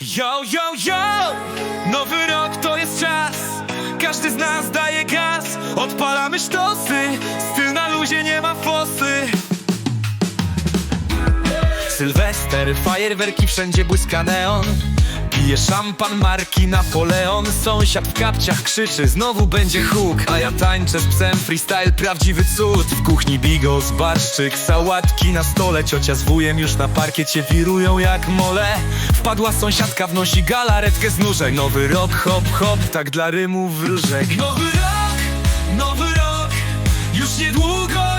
Yo, yo, yo! Nowy rok to jest czas. Każdy z nas daje gaz. Odpalamy sztosy. Styl na luzie, nie ma fosy. Sylwester, fajerwerki, wszędzie błyska neon Pije szampan marki Napoleon Sąsiad w kapciach krzyczy, znowu będzie huk. A ja tańczę z psem, freestyle, prawdziwy cud. W kuchni bigos, barszczyk, sałatki na stole. Ciocia z wujem już na parkiecie wirują jak mole. Wpadła sąsiadka, wnosi galaretkę z nóżek. Nowy rok, hop, hop, tak dla rymów wróżek. Nowy rok, nowy rok Już niedługo,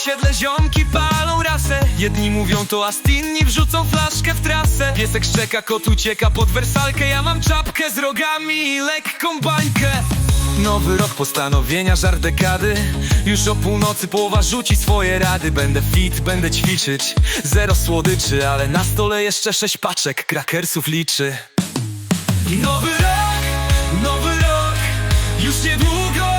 osiedle, ziomki palą rasę. Jedni mówią to ast, inni wrzucą flaszkę w trasę. Piesek szczeka, kot ucieka pod wersalkę. Ja mam czapkę z rogami i lekką bańkę. Nowy rok, postanowienia, żar dekady. Już o północy połowa rzuci swoje rady. Będę fit, będę ćwiczyć. Zero słodyczy, ale na stole jeszcze sześć paczek Krakersów liczy. Nowy rok, nowy rok. Już niedługo,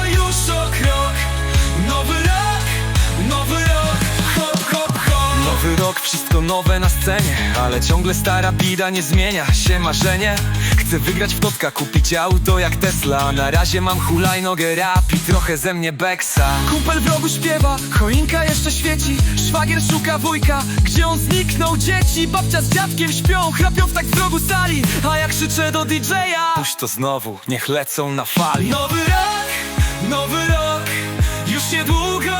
nowe na scenie Ale ciągle stara bida nie zmienia się marzenie. Chcę wygrać w totka, kupić auto jak Tesla. Na razie mam hulajnogę rap i trochę ze mnie beksa Kumpel w rogu śpiewa, choinka jeszcze świeci. Szwagier szuka wujka, gdzie on zniknął dzieci. Babcia z dziadkiem śpią, chrapią w tak w rogu sali. A jak krzyczę do DJ-a Puść to znowu, niech lecą na fali. Nowy rok, nowy rok Już niedługo